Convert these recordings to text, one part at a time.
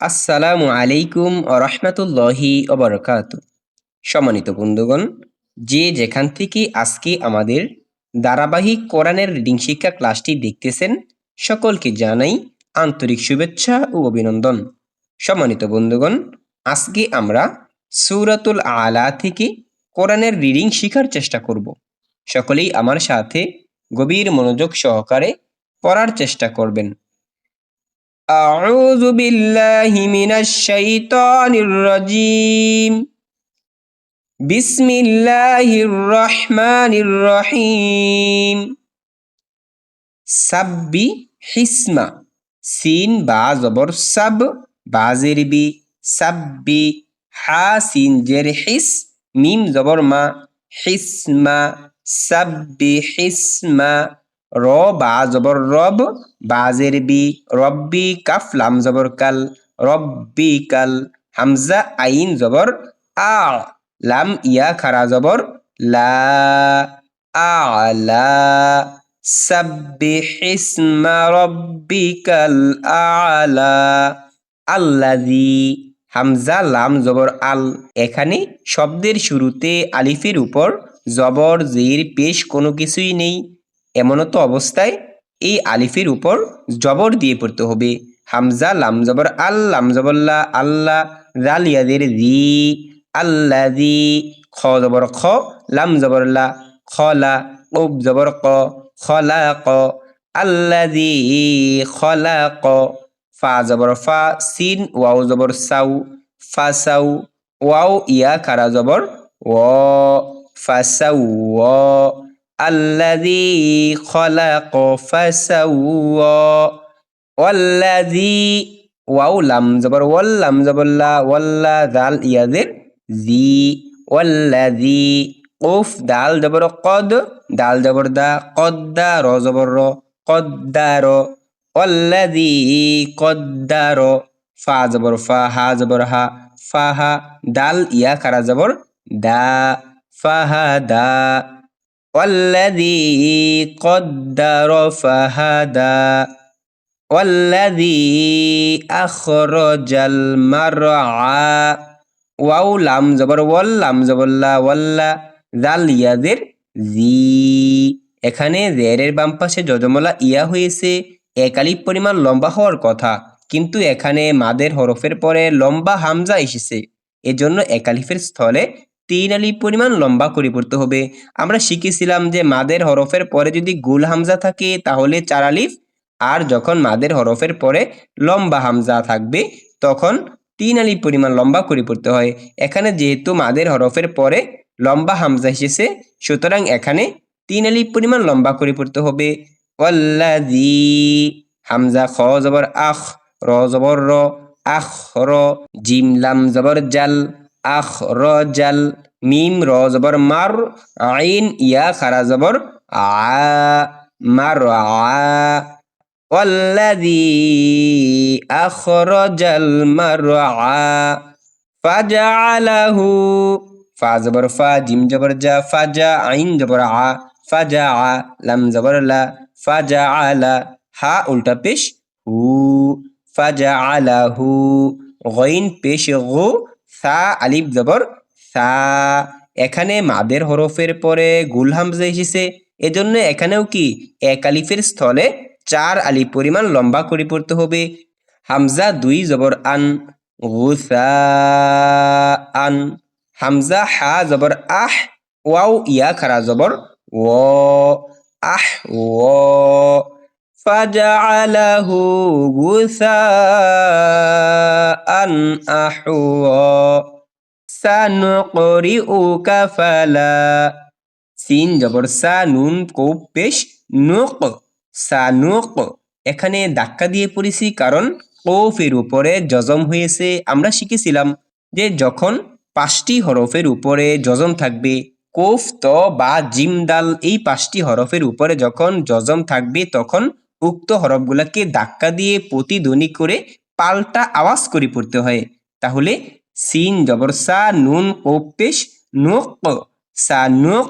আসসালামু আলাইকুম রহমতুল্লাহি অবরকাত সম্মানিত বন্ধুগণ, যে যেখান থেকে আজকে আমাদের ধারাবাহিক কোরআনের রিডিং শিক্ষা ক্লাসটি দেখতেছেন, সকলকে জানাই আন্তরিক শুভেচ্ছা ও অভিনন্দন। সম্মানিত বন্ধুগণ, আজকে আমরা সূরাতুল আলা থেকে কোরআনের রিডিং শেখার চেষ্টা করব। সকলেই আমার সাথে গভীর মনোযোগ সহকারে পড়ার চেষ্টা করবেন। أعوذ بالله من الشيطان الرجيم بسم الله الرحمن الرحيم সাব্বি হিসমা সিন বা জবর সাব বাজের বি সাব্বি হা সিন জের হিস মিম জবর মা হিসমা সাব্বি হিসমা র, বা জবর রব বাজের বি, রব্বি কাফ লাম জবর কাল, রব্বি কাল, হামজা আইন জবর, আ, লাম ইয়া খারা জবর, লা আলা সাব্বিহ ইসমা রব্বিকাল আলা, আল্লাযী হামজা লাম জবর আল। এখানে শব্দের শুরুতে আলিফের উপর জবর, জের, পেশ কোনো কিছুই নেই। এমনত অবস্থায় এই আলিফের উপর জবর দিয়ে পড়তে হবে। হামজা লাম জবর আল লাম আল্লাহ জাল ইয়াদের জি আল্লা জি খ জবর খ, লাম জবর লা খলা উব জবর ক খলা ক আল্লাজি খলা ক, ফা জবর ফা, সিন, ওয়াও জবর সাউ, ফা সাউ, ওয়াও ইয়া খারা জবর, ও ফাসাউ الذي خلق فسوى والذي واو لم زبر وال زبر لا ولا ذال يذر ذي والذي قف دال زبر قد دال زبر دا قدر زبر قدر والذي قدر فا زبر فا ها زبر ها فا ها دال يا كرا زبر دا فا ها دا. والذي قدر فهدى والذي أخرج المرعى ওয়াও লাম জবর ওয়াল লাম জবর লা ওয়াল্লা জাল ইয়াদের জি এখানে জেরের বাম পাশে যজমলা ইয়া হয়েছে একালিপ পরিমাণ লম্বা হওয়ার কথা কিন্তু এখানে মাদের হরফের পরে লম্বা হামজা এসেছে এজন্য একালিফের স্থলে তিন আলিফ পরিমাণ লম্বা করে পড়তে হবে। আমরা শিখেছিলাম যে মাদের হরফের পরে যদি গুল হামজা থাকে, তাহলে চার আলিফ। আর যখন মাদের হরফের পরে লম্বা হামজা থাকবে, তখন তিন আলিফ পরিমাণ লম্বা করে পড়তে হয়। এখানে যেহেতু মাদের হরফের পরে লম্বা হামজা এসেছে, সুতরাং এখানে তিন আলিফ পরিমাণ লম্বা করে পড়তে হবে। ওয়াল্লাযী হামজা খ জবর আখ, র জবর র, আখ, র, জিম, লাম জবর জাল। আখ র জাল মিম র জবর মার আইন ইয়া খারা জবর আ মার আ والذي أخرج المرعى فجعله فا زبر فا جيم جبر جا فجا عين جبر ع فجع لم زبر لا فجعل হা উল্টা পেশ হু ফাজাআলাহু গইন পেশ গু সা আলিফ জবর, সা। এখানে মাদের হরফের পরে গুল হামজা এসেছে। এজন্য এখানেও কি এক আলিফের স্থলে চার আলিফ পরিমাণ লম্বা করে পড়তে হবে। হামজা দুই জবর আন আন। হামজা হা জবর আহ, ওয়াও ইয়া খারা জবর ও, আহ ও। فجعله غثاء أحوى سنقرئك فلا সিন জবর সা নুন কোপ পেশ নুক সানুক এখানে ধাক্কা দিয়ে পড়েছি কারণ কৌফের উপরে জজম হয়েছে আমরা শিখেছিলাম যে যখন পাঁচটি হরফের উপরে জজম থাকবে কোফ ত বা জিম দাল এই পাঁচটি হরফের উপরে যখন জজম থাকবে তখন উক্ত হরফগুলাকে ধাক্কা দিয়ে প্রতিধ্বনি করে পাল্টা আওয়াজ করে পড়তে হয়। তাহলে সিন জবর সা নুন কোপ পেশ নুক, সা নুক,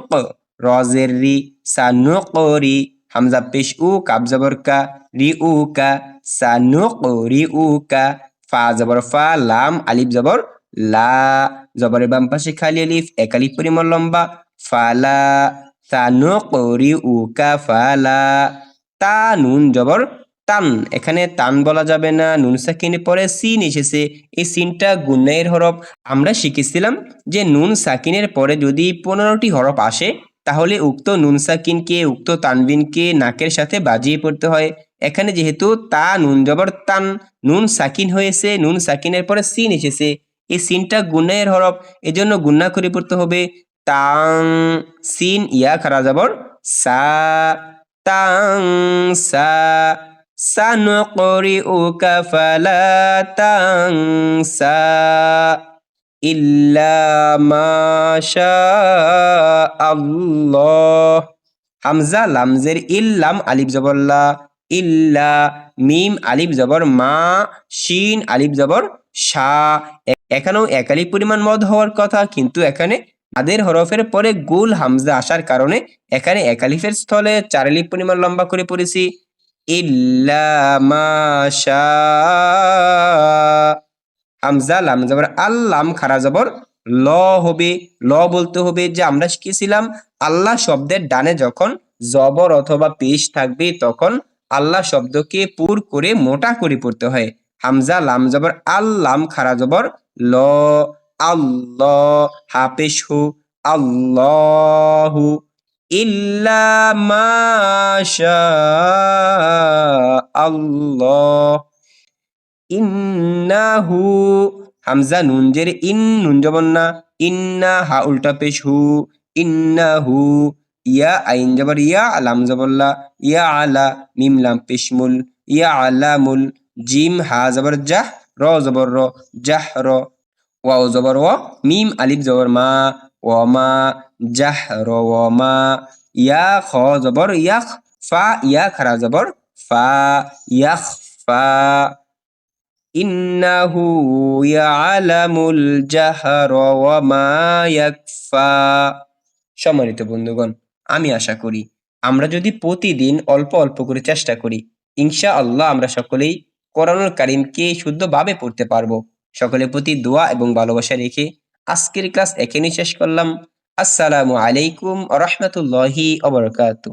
রজের রি, সা নুক রি, হামজা পেশ উ কাব জবর কা, রি উ কা সানুক রি উ কা, ফা জবর ফা, লাম, আলিফ জবর লা, জবরের বাম পাশে খালি আলিফ, এক আলিফ পরিমাণ লম্বা ফালা তানু করি উকা ফালা তা, নুন জবর তান এখানে তান বলা যাবে না। নুন সাকিনের পরে সিন এসেছে। এই সিনটা গুন্নাইয়ের হরফ। আমরা শিখেছিলাম যে নুন সাকিনের পরে যদি পনেরোটি হরফ আসে, তাহলে উক্ত নুন সাকিনকে, উক্ত তানবিনকে নাকের সাথে বাজিয়ে পড়তে হয়। এখানে যেহেতু তা, নুন জবর তান নুন সাকিন হয়েছে, নুন সাকিনের পরে সিন এসেছে। এই সিনটা গুন্নাইয়ের হরফ। এজন্য গুন্না করে পড়তে হবে। তাং, সিন, ইয়া, খারা, জবর, সা তাং সা سنقرئك فلا تنسى إلا ما شاء الله হামজা লামজের ইল্লাম আলিফ জবরলা ইল্লা মিম আলিফ জবর মা শিন আলিফ জবর শা এ- এখানেও এক আলিফ পরিমাণ মদ হওয়ার কথা কিন্তু এখানে আদের হরফের পরে গুল হামজা আসার কারণে এখানে এক আলিফের স্থলে চার পরিমাণ লম্বা করে পড়েছি। হামজা, লাম জবর আল্লাম খারা জবর, ল হবে। ল বলতে হবে যে আমরা শিখেছিলাম আল্লাহ শব্দের ডানে যখন জবর অথবা পেশ থাকবে তখন আল্লাহ শব্দকে পুর করে মোটা করে পড়তে হয়। হামজা, লাম জবর আল্লাম খারা জবর, ল। আল্লাহ হু, আল্লাহু ইল্লা হামজা নুন জের ইন, নুন জবর না, ইন্না হা উল্টা পেশ হু, ইন্নাহু ইয়া আইন জবর, ইয়া আলাম জবল্লা ইয়া আলা মিম লাম পেশমুল ইয়া আলামুল জিম হা জবর, জাহ র জবর র, জাহ র ওয়াও জবর ওয়া, মিম আলিফ জবর মা ও মা, জাহ র মা, ইয়া খ জবর, ইয়াখ ফা, ইয়া খারা জবর, ফা, ইয়াখ ফা। ইন্নাহু ইয়ালামুল জাহর ওয়া মা ইয়াকফা। সম্মানিত বন্ধুগণ, আমি আশা করি আমরা যদি প্রতিদিন অল্প অল্প করে চেষ্টা করি ইনশা আল্লাহ আমরা সকলেই কোরআনুল কারিমকে শুদ্ধভাবে পড়তে পারব। সকলের প্রতি দোয়া এবং ভালোবাসা রেখে আজকের ক্লাস এখানেই শেষ করলাম। আসসালামু আলাইকুম রহমতুল্লাহি অবরকাতু